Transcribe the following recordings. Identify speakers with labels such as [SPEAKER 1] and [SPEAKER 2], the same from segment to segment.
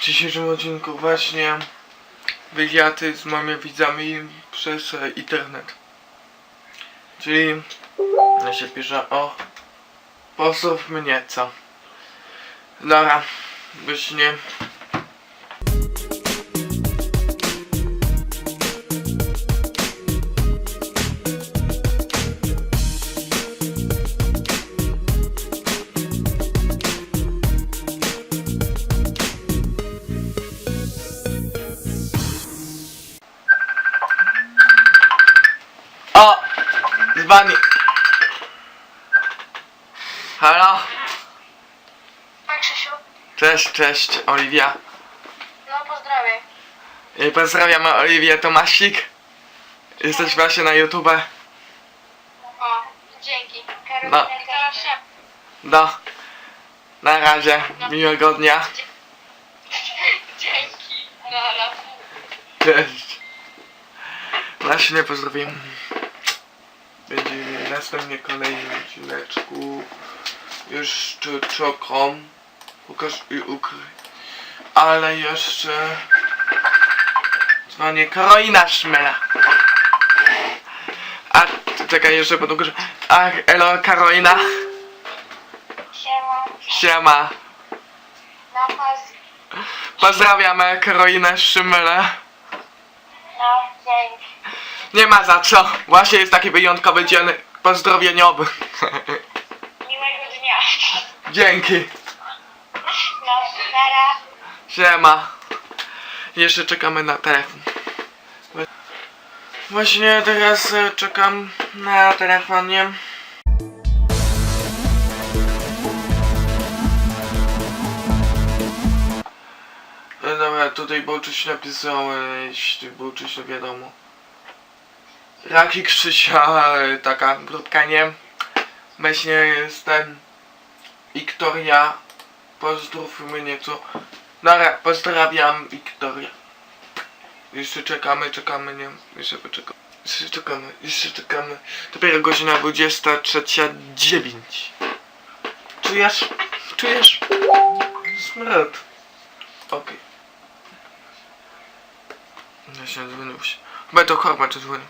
[SPEAKER 1] W dzisiejszym odcinku właśnie wywiady z moimi widzami przez e, internet. Czyli ja się pisze o pozdrów mnie, co? Dobra, właśnie Cześć, cześć, Oliwia.
[SPEAKER 2] No, pozdrawiam.
[SPEAKER 1] I pozdrawiamy Oliwię Tomasik. Jesteś właśnie na YouTube.
[SPEAKER 2] O, dzięki.
[SPEAKER 1] No.
[SPEAKER 2] Karolina teraz się...
[SPEAKER 1] No. Na razie. Miłego dnia.
[SPEAKER 2] Dzięki. Nara.
[SPEAKER 1] Cześć. Właśnie pozdrowię. Będzie następnie kolejny odcineczku. Już czy czokom. Pokaż i ukryj. Ale jeszcze... Dzwonię Karolina Szmela. A, czekaj, jeszcze podłużę. Ach, elo Karolina.
[SPEAKER 2] Siema.
[SPEAKER 1] Siema.
[SPEAKER 2] No, poz...
[SPEAKER 1] Pozdrawiamy Karolinę Szymele.
[SPEAKER 2] No, dzięki.
[SPEAKER 1] Nie ma za co. Właśnie jest taki wyjątkowy dzień pozdrowieniowy.
[SPEAKER 2] Miłego dnia.
[SPEAKER 1] Dzięki.
[SPEAKER 2] Nara.
[SPEAKER 1] Siema. Jeszcze czekamy na telefon. Właśnie teraz e, czekam na telefonie. E, Dobra, tutaj coś napisałeś, ty było coś nie wiadomo. Raki Krzysia, e, taka krótka nie. Właśnie jestem Wiktoria. Pozdrów mnie co. Dobra, pozdrawiam Wiktoria. Jeszcze czekamy, czekamy, nie jeszcze poczekamy. Jeszcze czekamy, jeszcze czekamy. Dopiero godzina 23.09. Czujesz? Czujesz? Smród. Okej. Ja się dzwonił się. Chyba to Korma czy dzwoni.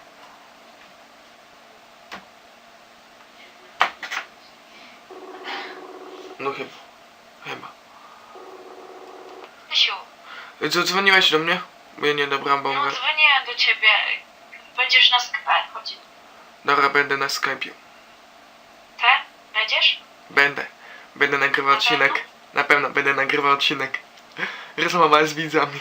[SPEAKER 1] No. Chyba.
[SPEAKER 2] Krzysiu,
[SPEAKER 1] Co dzwoniłeś do mnie? Bo ja nie dobrałem
[SPEAKER 2] no
[SPEAKER 1] bombę.
[SPEAKER 2] dzwoniłem do ciebie. Będziesz na Skype chodzić.
[SPEAKER 1] Dobra, będę na Skype'ie.
[SPEAKER 2] Te? Będziesz?
[SPEAKER 1] Będę. Będę nagrywał odcinek. Na pewno będę nagrywał odcinek. Rozmowa z widzami.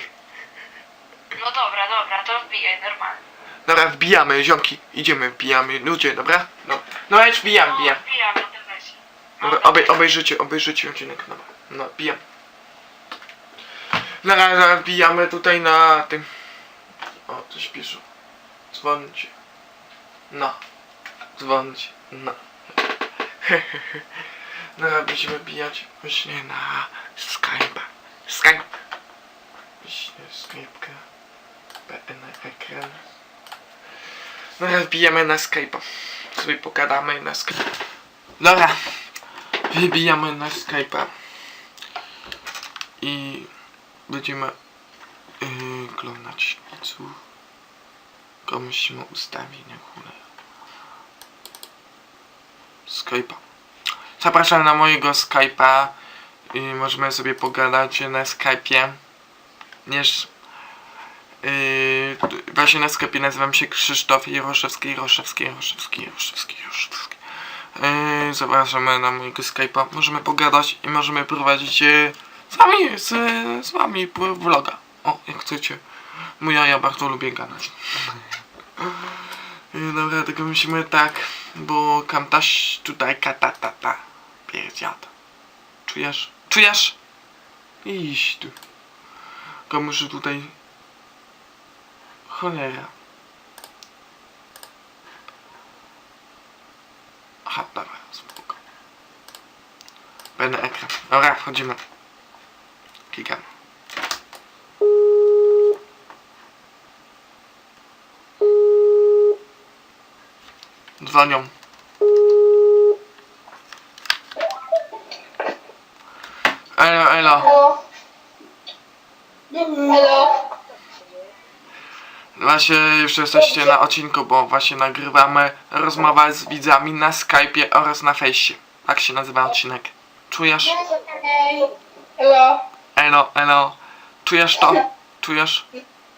[SPEAKER 2] No dobra, dobra, to wbijaj, normalnie.
[SPEAKER 1] Dobra, wbijamy, ziomki. Idziemy, wbijamy. Ludzie, dobra? No, no ja wbijam,
[SPEAKER 2] No,
[SPEAKER 1] wbijam.
[SPEAKER 2] wbijam, no to weź.
[SPEAKER 1] Dobra, obej, obejrzycie, obejrzycie odcinek. No, no wbijam. Na razie tutaj na tym. O, coś piszą. Dzwoncie. No. Dzwoncie. No. Dobra, będziemy bijać właśnie na Skype'a. Skype. Właśnie Skype'ka. PN ekran. Dobra, wbijamy na Skype'a. Sobie pogadamy na Skype. Dobra. Wybijamy na Skype'a. I będziemy yy, oglądać widzów. Musimy ustawienia chwilę. Skype'a. Zapraszam na mojego Skype'a. I możemy sobie pogadać na Skype'ie. Niż yy, właśnie na Skype'ie nazywam się Krzysztof Jaroszewski, Jaroszewski, Jaroszewski, Jaroszewski, Jaroszewski. Yy, zapraszamy na mojego Skype'a. Możemy pogadać i możemy prowadzić yy, z wami, z, z wami vloga. O, jak chcecie. Bo ja, bardzo lubię gadać. Yy, dobra, tylko musimy tak, bo kamtaś tutaj katatata. Pierdziada. Czujesz? Czujesz? Iść tu. Tylko muszę tutaj... Cholera. Aha, dobra, spoko. Będę ekran. Dobra, wchodzimy. Klikam. Dzwonią. Elo, elo.
[SPEAKER 3] Halo?
[SPEAKER 1] Właśnie już jesteście na odcinku, bo właśnie nagrywamy rozmowę z widzami na Skype'ie oraz na fejsie. Tak się nazywa odcinek. Czujesz?
[SPEAKER 3] Halo?
[SPEAKER 1] Elo, elo. Czujesz to? Czujesz?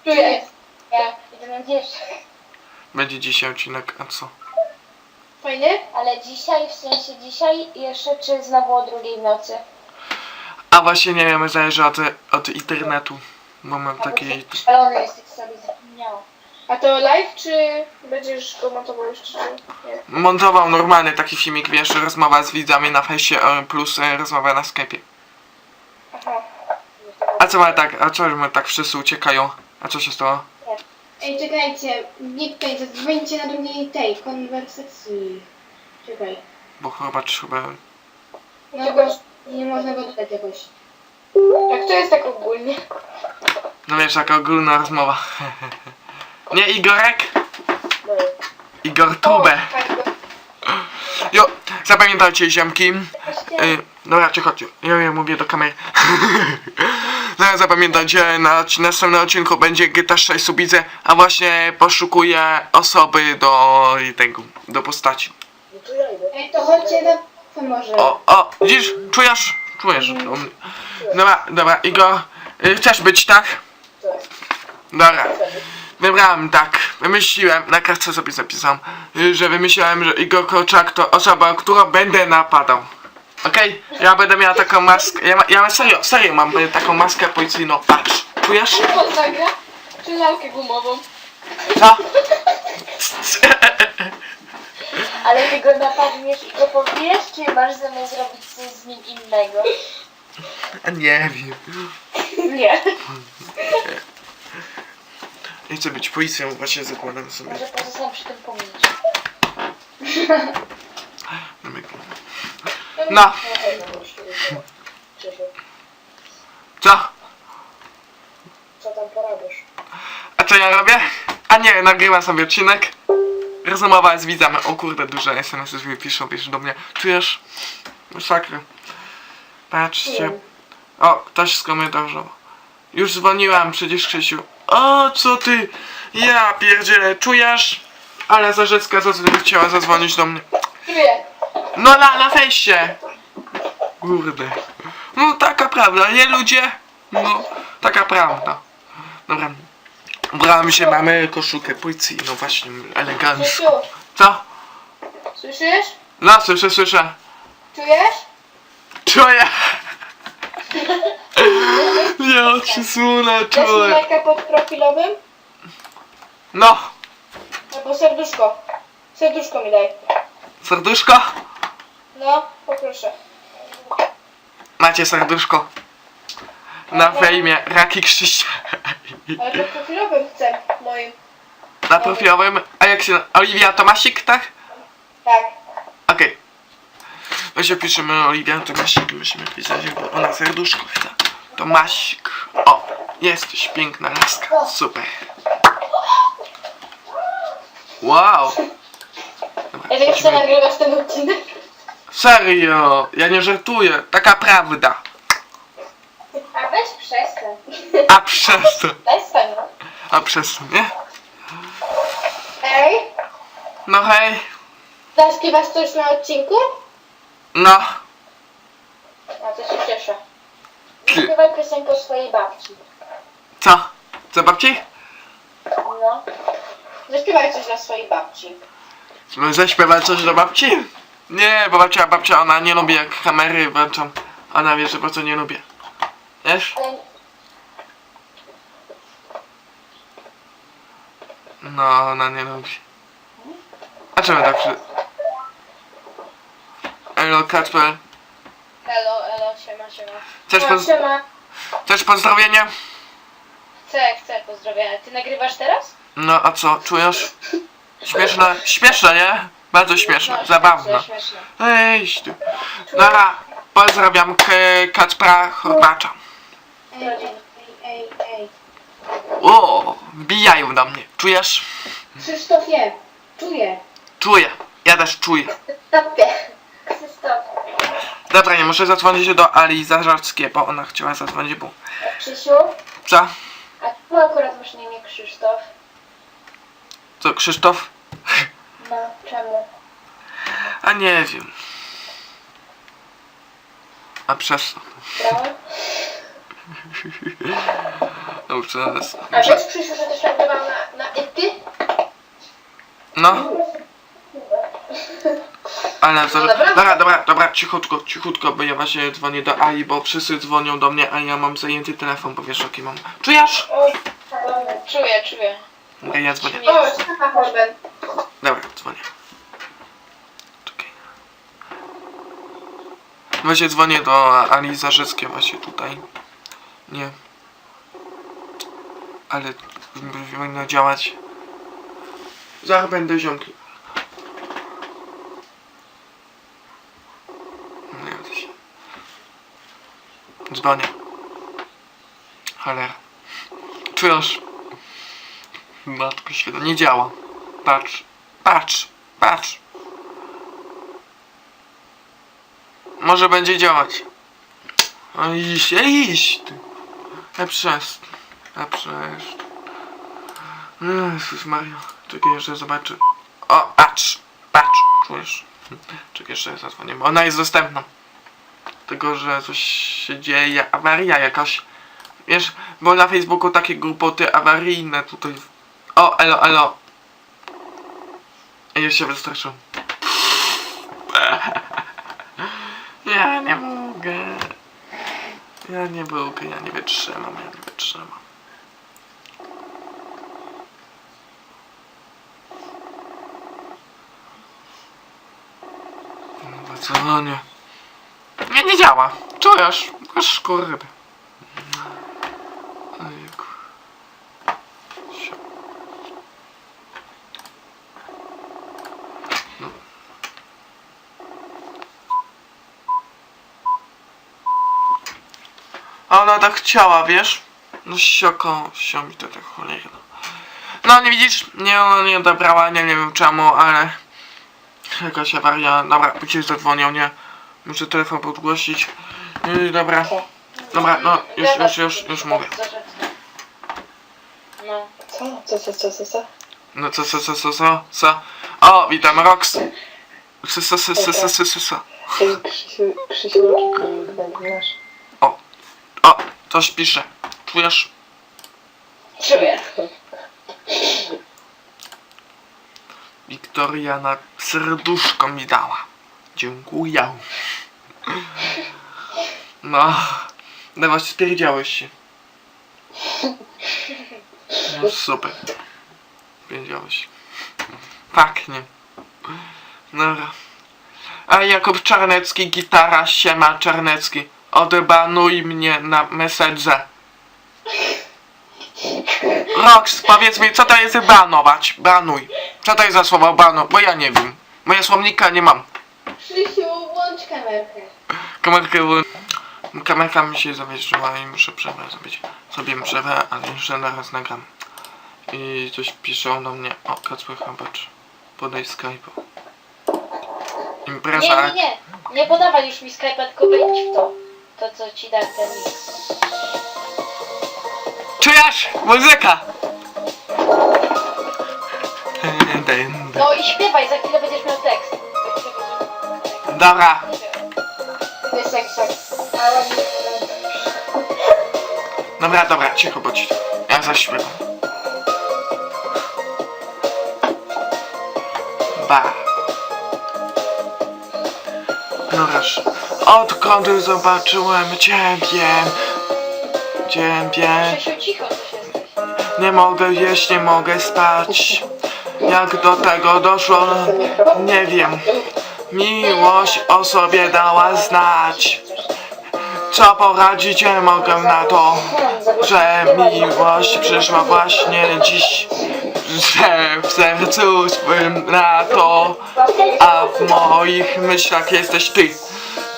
[SPEAKER 3] Tu jest. Ja idę na wieżę.
[SPEAKER 1] Będzie dzisiaj odcinek, a co?
[SPEAKER 3] Fajny?
[SPEAKER 4] Ale dzisiaj, w sensie dzisiaj jeszcze czy znowu o drugiej w nocy?
[SPEAKER 1] A właśnie nie wiem, zależy od, od internetu. Bo mam taki...
[SPEAKER 4] Szalony jesteś sobie zapomniała.
[SPEAKER 3] A to live, czy będziesz go montował jeszcze? Czy nie?
[SPEAKER 1] Montował normalny taki filmik, wiesz, rozmowa z widzami na fejsie e, plus e, rozmowa na Skype'ie. A co ma tak, a co my tak wszyscy uciekają? A co się stało?
[SPEAKER 5] Ej, czekajcie, nie tutaj, zadzwońcie na drugiej tej konwersacji. Czekaj.
[SPEAKER 1] Bo chyba trzeba...
[SPEAKER 5] No bo nie można go dodać jakoś.
[SPEAKER 3] Jak to jest tak ogólnie?
[SPEAKER 1] No wiesz, taka ogólna rozmowa. Nie Igorek? Igor Tube. Jo, zapamiętajcie ziomki. Y, dobra, cicho, ja, ja mówię do kamery. no, zapamiętajcie, na następnym odcinku będzie GTA 6 Subice, a właśnie poszukuję osoby do tego, do postaci.
[SPEAKER 5] Ej, to chodźcie na pomoże.
[SPEAKER 1] O, o, widzisz? Czujesz? Czujesz. u mnie. Dobra, dobra, Igor, y, chcesz być, tak? Dobra. Wybrałem tak, wymyśliłem, na kartce sobie zapisałem, y, że wymyśliłem, że Igor Korczak to osoba, którą będę napadał. Okej? Ja będę miała taką maskę, ja, ma, ja serio, serio mam y, taką maskę policyjną, patrz. Czujesz?
[SPEAKER 3] Poznaga? Czy lalkę gumową?
[SPEAKER 1] Co?
[SPEAKER 4] Ale ty go napadniesz i go powiesz, czy masz zamiar zrobić coś z nim innego?
[SPEAKER 1] Nie wiem.
[SPEAKER 3] Nie.
[SPEAKER 1] Nie chcę być policją, właśnie zakładam sobie.
[SPEAKER 4] Może pozostanę przy tym pomnieć.
[SPEAKER 1] No. Co?
[SPEAKER 4] Co tam porobisz?
[SPEAKER 1] A co ja robię? A nie, nagrywam sobie odcinek. Rozmowa z widzami. O kurde, duże SMS-y mi piszą, piszą do mnie. Czujesz? Masakra. Patrzcie. O, ktoś skomentował. Już dzwoniłam przecież Krzysiu. O, co ty? Ja pierdzielę, czujesz? Ale Zarzecka zadzw- chciała zadzwonić do mnie.
[SPEAKER 3] Czuję.
[SPEAKER 1] No na, na fejście! Kurde. No taka prawda, nie ludzie? No, taka prawda. Dobra. Ubrałem się, mamy koszulkę policji, no właśnie, elegancko.
[SPEAKER 3] Krzysiu,
[SPEAKER 1] Co?
[SPEAKER 3] słyszysz?
[SPEAKER 1] No, słyszę, słyszę.
[SPEAKER 3] Czujesz?
[SPEAKER 1] Czuję! Ja ci sunę,
[SPEAKER 3] mi
[SPEAKER 1] czuję.
[SPEAKER 3] lajka pod profilowym?
[SPEAKER 1] No,
[SPEAKER 3] Albo serduszko. Serduszko mi daj.
[SPEAKER 1] serduszko?
[SPEAKER 3] No, poproszę.
[SPEAKER 1] Macie serduszko. Na fejmie, Raki Krzysia.
[SPEAKER 3] Ale pod profilowym chcę, moim.
[SPEAKER 1] Na profilowym, a jak się... Oliwia Tomasik, tak?
[SPEAKER 3] Tak.
[SPEAKER 1] Okej. Weź piszemy Oliwia Tomasik, musimy pisać, bo ona serduszko chce. Tomasik. O, jesteś piękna laska. Super. Wow. Dobra,
[SPEAKER 3] Ja tak chcę nagrywać ten odcinek.
[SPEAKER 1] Serio, ja nie żartuję. Taka prawda.
[SPEAKER 4] A weź przestań.
[SPEAKER 1] A przez to.
[SPEAKER 4] Przestań, no.
[SPEAKER 1] A przez to, nie?
[SPEAKER 3] Ej,
[SPEAKER 1] No hej.
[SPEAKER 3] zaśpiewasz coś na odcinku?
[SPEAKER 1] No.
[SPEAKER 3] A to się cieszę.
[SPEAKER 4] Śpiewaj piosenkę swojej babci.
[SPEAKER 1] Co? Co babci?
[SPEAKER 4] No.
[SPEAKER 3] Zaśpiewaj coś dla swojej babci.
[SPEAKER 1] No, Zaśpiewać coś do babci? Nie, bo babcia, babcia, ona nie lubi jak kamery włączą. Ona wie, że po co nie lubię. Wiesz? No, ona nie lubi. A czemu tak przy... Elo, Kacper.
[SPEAKER 3] Elo, elo, siema, siema.
[SPEAKER 1] Chcesz, poz...
[SPEAKER 3] siema.
[SPEAKER 1] Chcesz pozdrowienia?
[SPEAKER 3] Chcę, chcę, pozdrowienia. Ty nagrywasz teraz?
[SPEAKER 1] No, a co, czujesz? Śmieszne, śmieszne, nie? Bardzo śmieszne,
[SPEAKER 3] No,
[SPEAKER 1] zabawne.
[SPEAKER 3] Śmieszne.
[SPEAKER 1] Ej, tu. Dobra, pozdrawiam K Kacpra Chorbacza.
[SPEAKER 5] Ej, ej, ej, ej.
[SPEAKER 1] O, wbijają do mnie. Czujesz?
[SPEAKER 5] Krzysztofie, czuję.
[SPEAKER 1] Czuję. Ja też czuję.
[SPEAKER 4] Stopie. Stop.
[SPEAKER 1] Dobra, nie muszę zadzwonić do Ali Zażarskiej, bo ona chciała zadzwonić, bo...
[SPEAKER 4] Krzysiu,
[SPEAKER 1] Co?
[SPEAKER 4] A tu akurat masz na imię Krzysztof.
[SPEAKER 1] Co, Krzysztof?
[SPEAKER 4] No, czemu?
[SPEAKER 1] A nie wiem. A przez co?
[SPEAKER 4] Brawo?
[SPEAKER 1] No przez...
[SPEAKER 3] A wiesz, Krzysiu, że też nagrywam na, na ty?
[SPEAKER 1] No. Ale za...
[SPEAKER 3] dobra.
[SPEAKER 1] Dobra, dobra, dobra, cichutko, cichutko, bo ja właśnie dzwonię do Ai, bo wszyscy dzwonią do mnie, a ja mam zajęty telefon, bo wiesz jaki mam. Czujesz?
[SPEAKER 3] Oj,
[SPEAKER 2] Czuję, czuję.
[SPEAKER 1] Ja dzwonię.
[SPEAKER 3] o, Horben.
[SPEAKER 1] Dobra, dzwonię. Czekaj. Właśnie dzwonię do Ali Zarzyckiej właśnie tutaj. Nie. Ale powinno działać. Zaraz będę ziomki. Nie się. Dzwonię. Cholera. Czujesz? Matko świetna, nie działa. Patrz, patrz, patrz. Może będzie działać. O, iść, ej, iść. ty. A przez. A przez. Jezus Maria. Czekaj, jeszcze zobaczę. O, patrz, patrz, czujesz. Czekaj, jeszcze zadzwonię, bo ona jest dostępna. Tylko, że coś się dzieje, awaria jakaś. Wiesz, bo na Facebooku takie głupoty awaryjne tutaj. O, elo, elo. Ja się wystraszyłem. Ja nie mogę. Ja nie mogę, ja nie wytrzymam, ja nie wytrzymam. No no nie. Nie, nie działa. Czujesz? Aż kurde. A ona tak chciała, wiesz? No sioko, sio mi to tak cholera. No nie widzisz? Nie, ona nie odebrała, nie, nie wiem czemu, ale... Jakaś awaria, dobra, później zadzwonią, nie? Muszę telefon podgłosić. Yy, dobra. Dobra, no, już, już, już, już mówię.
[SPEAKER 2] No.
[SPEAKER 3] Co? Co, co, co, co, co?
[SPEAKER 1] No co, co, co, co, co, co? O, witam, Rox. Co, co, co, co, co, co, co, co?
[SPEAKER 3] Ej, Krzysiu, Krzysiu, masz.
[SPEAKER 1] O, coś pisze. Czujesz?
[SPEAKER 2] Czuję.
[SPEAKER 1] Wiktoria na serduszko mi dała. Dziękuję. No, dawa się spierdziałeś się. No super. Spierdziałeś. Pachnie. Dobra. A Jakub Czarnecki, gitara, siema Czarnecki. Odbanuj mnie na mesedze. Rox, powiedz mi, co to jest banować? Banuj. Co to jest za słowo banu? Bo ja nie wiem. Moja słownika nie mam.
[SPEAKER 5] Krzysiu, włącz kamerkę.
[SPEAKER 1] Kamerkę. Kamerka mi się zawieszyła i muszę przerwę zrobić. Zrobię przerwę, ale jeszcze naraz nagram. I coś piszą do mnie. O, Kacper Habacz. Podaj Skype'u.
[SPEAKER 4] Nie,
[SPEAKER 1] Impreza.
[SPEAKER 4] nie, nie. Nie podawaj już mi Skype'a, tylko wejdź w to. To, co ci dam ten link.
[SPEAKER 1] Czujesz? Muzyka!
[SPEAKER 4] No i śpiewaj, za chwilę będziesz miał tekst.
[SPEAKER 1] Dobra.
[SPEAKER 5] sok.
[SPEAKER 4] Ale nie
[SPEAKER 1] Dobra, dobra, cicho bądź. Ja zaśpiewam. Ba. No raz. Odkąd zobaczyłem ciebie, ciebie, nie mogę jeść, nie mogę spać. Jak do tego doszło, nie wiem. Miłość o sobie dała znać. Co poradzić, nie mogę na to, że miłość przyszła właśnie dziś. Że w sercu swym na to, a w moich myślach jesteś ty.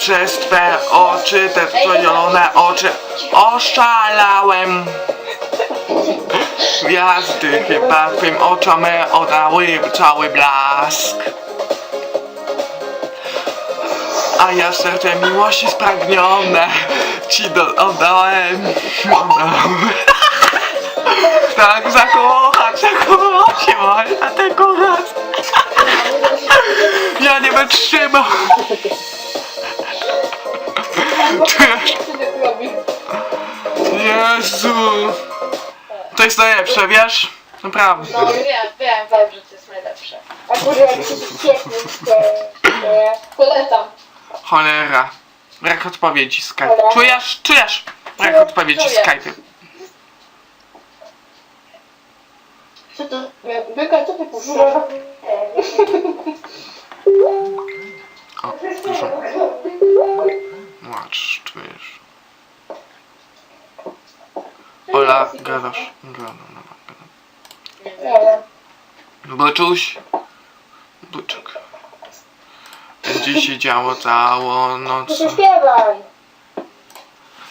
[SPEAKER 1] Przez twe oczy, te czerwone oczy, oszalałem. Gwiazdy chyba twym oczom oddały cały blask. A ja serce miłości spragnione ci do, oddałem. tak zakochać, zakochać się, a tego raz. Ja nie wytrzymam. Jezu. To jest najlepsze, wiesz? Naprawdę.
[SPEAKER 3] No wiem, wiem, wiem, że to jest najlepsze. A kurde, jak się świetnie, polecam.
[SPEAKER 1] Cholera. Brak odpowiedzi Skype. Czujesz? Czujesz? Brak odpowiedzi
[SPEAKER 3] Czuję.
[SPEAKER 1] Skype.
[SPEAKER 3] Co to? Byka, co ty puszczasz?
[SPEAKER 1] O, dużo. Łacz, czujesz. Ola, gadasz. Gadam, gadam.
[SPEAKER 3] Nie wiem.
[SPEAKER 1] Boczuś. Buczek. Będzie się działo całą noc.
[SPEAKER 3] Się śpiewaj.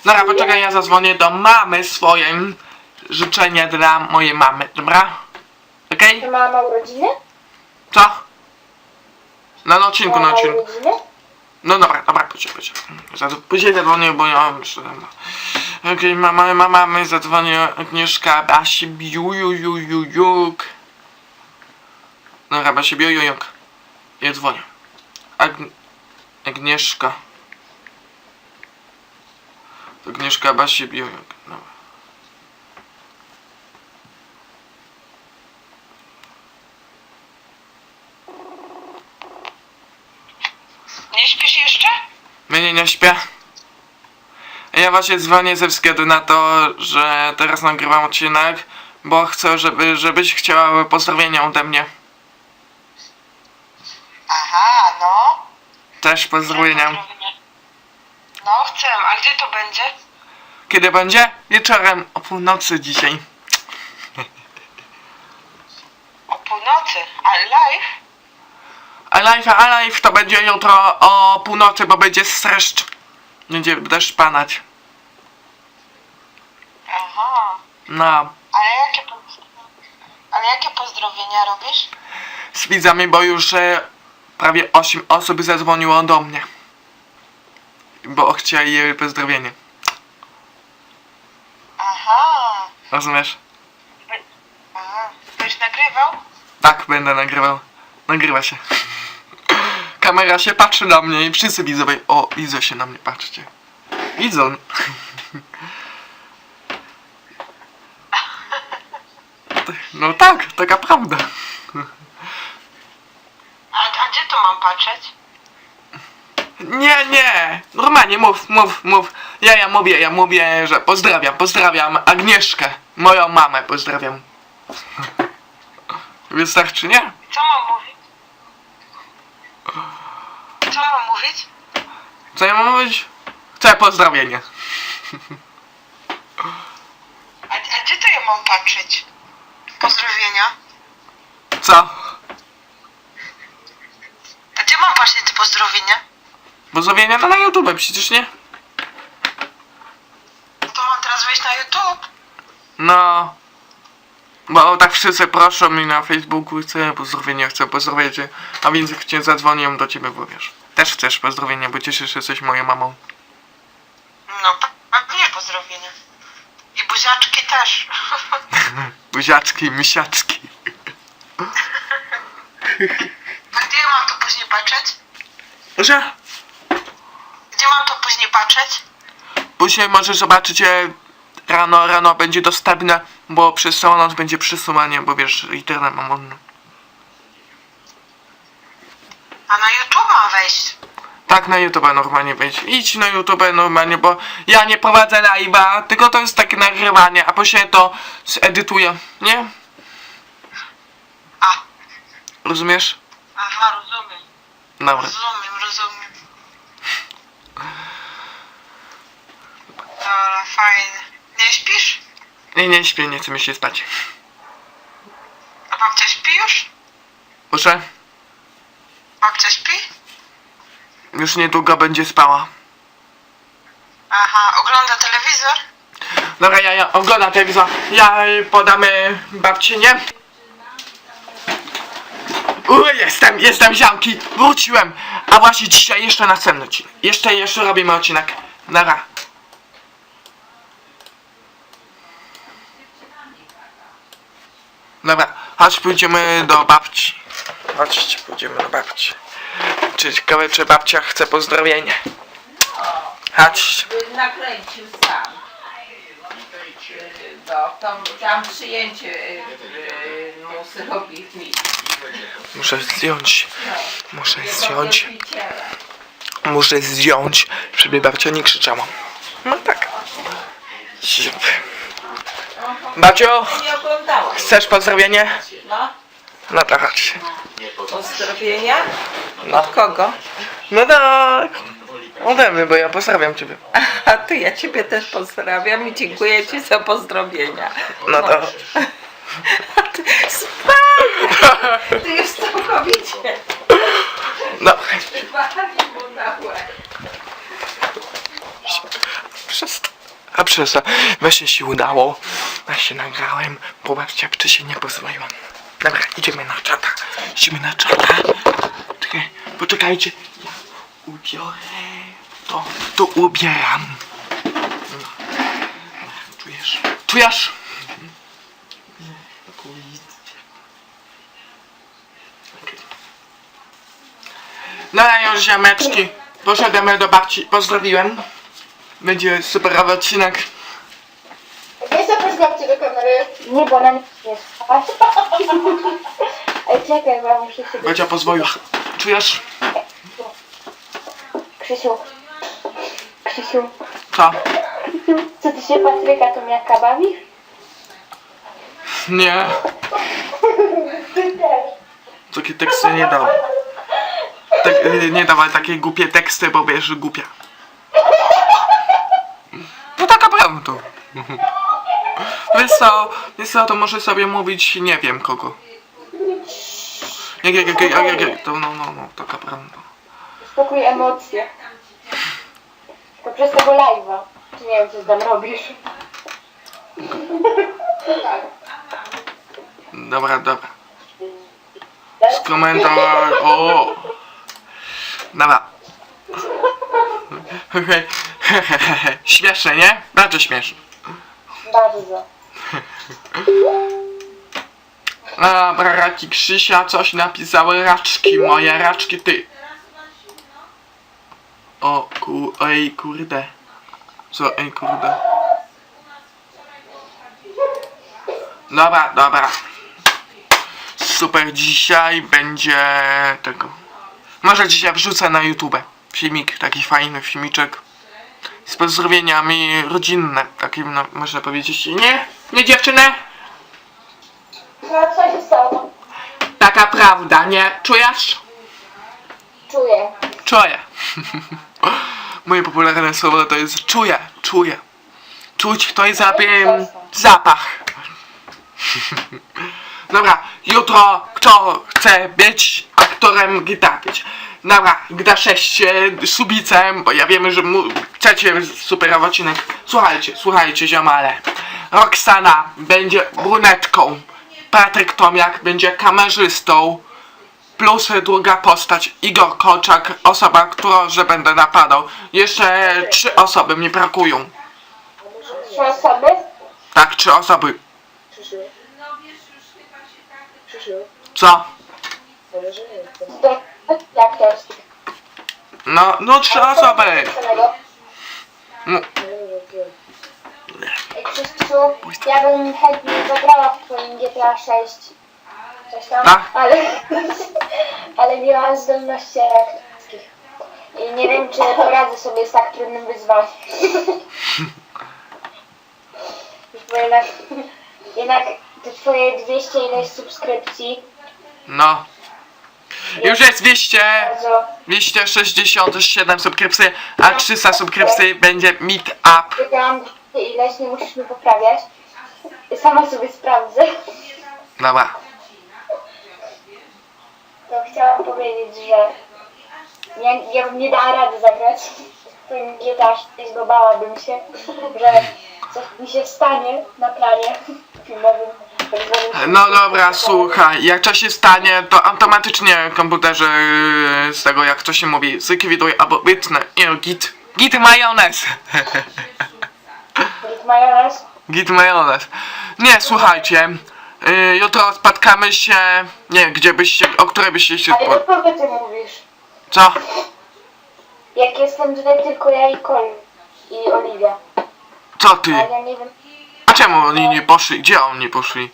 [SPEAKER 1] Dobra, poczekaj, ja zadzwonię do mamy swojej. Życzenie dla mojej mamy, dobra? Okej?
[SPEAKER 3] Czy mama ma urodziny?
[SPEAKER 1] Co? No, na odcinku, na No dobra, dobra, poczekaj. Zadzw- Później zadzwonię, bo ja jeszcze... Okej, mama, mama, my zadzwonię Agnieszka, Basi, biujujujujuk. Dobra, Basi, biujujuk. Ja dzwonię. Agn... Agnieszka. Agnieszka, Basi, biujuk. Dobra.
[SPEAKER 2] Nie śpisz jeszcze?
[SPEAKER 1] Mnie nie śpię. Ja właśnie dzwonię ze względu na to, że teraz nagrywam odcinek, bo chcę, żeby, żebyś chciała pozdrowienia ode mnie.
[SPEAKER 2] Aha, no.
[SPEAKER 1] Też pozdrowienia.
[SPEAKER 2] No chcę, a gdzie to będzie?
[SPEAKER 1] Kiedy będzie? Wieczorem o północy dzisiaj.
[SPEAKER 2] O północy, a live?
[SPEAKER 1] A live, a live to będzie jutro o północy, bo będzie streszcz. Będzie deszcz padać.
[SPEAKER 2] Aha.
[SPEAKER 1] No.
[SPEAKER 2] Ale jakie, ale jakie pozdrowienia robisz?
[SPEAKER 1] Z widzami, bo już e, prawie 8 osób zadzwoniło do mnie. Bo chcieli jej pozdrowienie.
[SPEAKER 2] Aha.
[SPEAKER 1] Rozumiesz?
[SPEAKER 2] Aha. Będziesz nagrywał?
[SPEAKER 1] Tak, będę nagrywał. Nagrywa się. Kamera się patrzy na mnie i wszyscy widzowie. O, widzą się na mnie, patrzcie. Widzą. No tak, taka prawda.
[SPEAKER 2] A, a gdzie to mam patrzeć?
[SPEAKER 1] Nie, nie. Normalnie mów, mów, mów. Ja, ja mówię, ja mówię, że pozdrawiam, pozdrawiam Agnieszkę. Moją mamę pozdrawiam. Wystarczy, nie?
[SPEAKER 2] Co mam mówić? Co mam mówić?
[SPEAKER 1] Co ja mam mówić? Chcę pozdrowienie.
[SPEAKER 2] A, a gdzie to ja mam patrzeć? Pozdrowienia?
[SPEAKER 1] Co?
[SPEAKER 2] A gdzie mam patrzeć te pozdrowienia?
[SPEAKER 1] Pozdrowienia no na YouTube przecież, nie?
[SPEAKER 2] To mam teraz wejść na YouTube?
[SPEAKER 1] No. Bo tak wszyscy proszą mi na Facebooku, chcę pozdrowienia, chcę pozdrowienia, a więc jak cię zadzwonią do ciebie, bo wiesz. Też chcesz pozdrowienia, bo cieszysz się, że jesteś moją mamą.
[SPEAKER 2] No, pewnie pozdrowienia. I buziaczki też.
[SPEAKER 1] Buziaczki, misiaczki.
[SPEAKER 2] A gdzie ja mam to później patrzeć?
[SPEAKER 1] Że?
[SPEAKER 2] Gdzie mam to później patrzeć?
[SPEAKER 1] Później możesz zobaczyć je rano, rano będzie dostępne, bo przez całą noc będzie przesuwanie, bo wiesz, internet mam wolny.
[SPEAKER 2] A na YouTube mam wejść.
[SPEAKER 1] Tak, na YouTube normalnie wejdź. Idź na YouTube normalnie, bo ja nie prowadzę live'a, tylko to jest takie nagrywanie, a później to zedytuję, nie?
[SPEAKER 2] A,
[SPEAKER 1] Rozumiesz?
[SPEAKER 2] aha, rozumiem.
[SPEAKER 1] Dobra.
[SPEAKER 2] Rozumiem, rozumiem. Dobra, fajnie. Nie śpisz?
[SPEAKER 1] Nie, nie śpię, nie chcę mi się spać.
[SPEAKER 2] A babcia śpi już?
[SPEAKER 1] Proszę?
[SPEAKER 2] Babcia śpi?
[SPEAKER 1] Już niedługo będzie spała.
[SPEAKER 2] Aha, ogląda telewizor?
[SPEAKER 1] Dobra, ja, ja oglądam telewizor. Ja y, podamy babci, nie? U, jestem, jestem ziomki, wróciłem. A właśnie dzisiaj jeszcze następny odcinek. Jeszcze, jeszcze robimy odcinek. Dobra. Dobra, chodź pójdziemy do babci. Chodźcie, pójdziemy do babci. Czy ciekawe, czy babcia chce pozdrowienie? Chodź.
[SPEAKER 6] by nakręcił sam. No, tam, tam przyjęcie y, y, mu zrobili.
[SPEAKER 1] Muszę zdjąć. Muszę zdjąć. Muszę zdjąć, żeby babcia nie krzyczała. No tak. Siup.
[SPEAKER 6] Nie oglądałam.
[SPEAKER 1] chcesz pozdrowienie?
[SPEAKER 6] No,
[SPEAKER 1] No to chodź.
[SPEAKER 6] pozdrowienia?
[SPEAKER 1] No.
[SPEAKER 6] Od kogo?
[SPEAKER 1] No tak. Ode mnie, bo ja pozdrawiam ciebie.
[SPEAKER 6] A ty, ja ciebie też pozdrawiam i dziękuję ci za pozdrowienia.
[SPEAKER 1] No to...
[SPEAKER 6] A ty, już całkowicie.
[SPEAKER 1] No.
[SPEAKER 6] Wali mu na łeb.
[SPEAKER 1] Przestań. A przestań. Właśnie się udało. Właśnie nagrałem. Popatrzcie, czy się nie pozwoliłam. Dobra, idziemy na czata. Idziemy na czata. Czekaj, poczekajcie. Ja ubiorę. To, to ubieram. Czujesz? Czujesz? No już ziomeczki. Poszedłem do babci. Pozdrowiłem. Będzie super odcinek.
[SPEAKER 3] Nie zaproś babci do kamery.
[SPEAKER 4] Nie, bo ona nie. Ej, czekaj, bo muszę się...
[SPEAKER 1] Będzie pozwolił. Czujesz?
[SPEAKER 4] Krzysiu. Krzysiu.
[SPEAKER 1] Co?
[SPEAKER 4] Co ty się Patryka tu miaka bawisz?
[SPEAKER 1] Nie.
[SPEAKER 4] Ty też.
[SPEAKER 1] Takie teksty nie dał. Tak, y, nie dawaj takie głupie teksty, bo wiesz, głupia. No taka prawda. Wiesz co, wiesz co, to może sobie mówić nie wiem kogo. Jak, jak, jak, jak, jak, jak, to no, no, no, taka prawda.
[SPEAKER 4] Spokój emocje. To przez tego live'a. Czy nie wiem, co tam robisz.
[SPEAKER 1] Dobra, dobra. Skomentował. O! Dobra. Śmieszne, nie? Bardzo śmieszne.
[SPEAKER 4] Bardzo.
[SPEAKER 1] Dobra, Raki Krzysia coś napisały. Raczki, moje raczki, ty. O, ku, ej, kurde. Co, ej, kurde. Dobra, dobra. Super, dzisiaj będzie tego. Może dzisiaj wrzucę na YouTube filmik, taki fajny filmiczek. Z pozdrowieniami rodzinne, takim, no, można powiedzieć. Nie? Nie dziewczyny?
[SPEAKER 4] No, co się stało?
[SPEAKER 1] Taka prawda, nie? Czujesz?
[SPEAKER 4] Czuję.
[SPEAKER 1] Czuję. Moje popularne słowo to jest czuję, czuję. Czuć to jest zapiem zapach. Dobra, jutro kto chce być aktorem gitapić? Dobra, gda 6 subicem, bo ja wiemy, że mu, chcecie super odcinek. Słuchajcie, słuchajcie ziomale. Roxana będzie brunetką. Patryk Tomiak będzie kamerzystą. Plus druga postać, Igor Koczak, osoba, którą że będę napadał. Jeszcze trzy osoby mi brakują.
[SPEAKER 4] Trzy osoby?
[SPEAKER 1] Tak, trzy osoby. Co?
[SPEAKER 3] nie chcę.
[SPEAKER 4] Do aktorskich.
[SPEAKER 1] No, no trzy osoby. No.
[SPEAKER 4] Ej, Krzysiu, ja bym chętnie zagrała w twoim GTA 6. Coś tam,
[SPEAKER 1] Tak?
[SPEAKER 4] ale, ale nie mam zdolności aktorskich. I nie wiem, czy poradzę sobie z tak trudnym wyzwaniem. Bo jednak, jednak te twoje 200 ileś subskrypcji
[SPEAKER 1] no. Już jest 200,
[SPEAKER 4] bardzo
[SPEAKER 1] 267 subskrypcji, a 300 subskrypcji będzie meet up.
[SPEAKER 4] wygrałam 200 ileś, nie musisz mi poprawiać. Sama sobie sprawdzę.
[SPEAKER 1] Dobra.
[SPEAKER 4] To chciałam powiedzieć, że ja, ja bym nie dała rady zagrać 6, bo bałabym się, że coś mi się stanie na planie filmowym.
[SPEAKER 1] No dobra, słuchaj, jak coś się stanie, to automatycznie komputerze yy, z tego jak to się mówi, zlikwiduj albo wytnę. Nie, git. Git majonez.
[SPEAKER 4] Git majonez.
[SPEAKER 1] Git majonez. Nie, słuchajcie. Y, jutro spotkamy się. Nie, gdzie byście. O której byście się.
[SPEAKER 4] Ale do kogo ty mówisz?
[SPEAKER 1] Co?
[SPEAKER 4] Jak jestem tutaj tylko ja i Kol i Oliwia.
[SPEAKER 1] Co ty?
[SPEAKER 4] Ale ja nie wiem,
[SPEAKER 1] A czemu oni nie poszli? Gdzie oni poszli?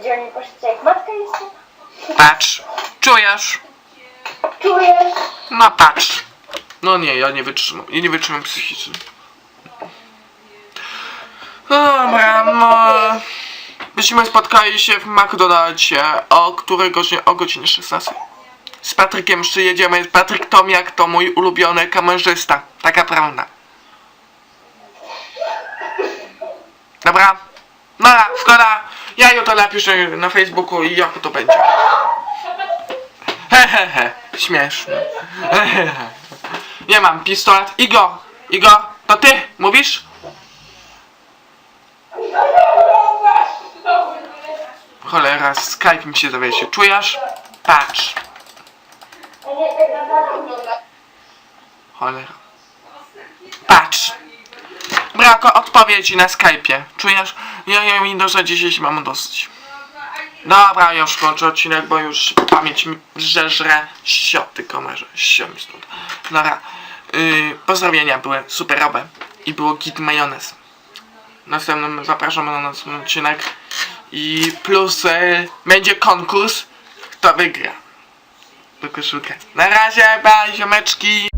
[SPEAKER 4] Gdzie oni poszli? Jak matka jestem?
[SPEAKER 1] Patrz. Czujesz?
[SPEAKER 4] Czujesz?
[SPEAKER 1] No patrz. No nie, ja nie wytrzymam. Ja nie wytrzymam psychicznie. Dobra, no. Byśmy spotkali się w McDonaldzie o której godzinie? O godzinie 16. Z Patrykiem przyjedziemy. Patryk Tomiak to mój ulubiony kamerzysta. Taka prawda. Dobra. No, zgoda. Ja jutro napiszę na Facebooku i jak to będzie. Hehehe, śmieszne. Nie mam pistolet. Igo, Igo, to ty mówisz? Cholera, Skype mi się zawiesił. Czujesz? Patrz. Cholera. Patrz. Brak odpowiedzi na Skype'ie. Czujesz? Ja, ja Windowsa dzisiaj mam dosyć. Dobra, już kończę odcinek, bo już pamięć mi żeżre sioty komerze. Siom stąd. Dobra. Yy, pozdrowienia były superowe. I było git majonez. Następnym zapraszamy na następny odcinek. I plus yy, będzie konkurs, kto wygra. Do koszulkę. Na razie, bye, ziomeczki.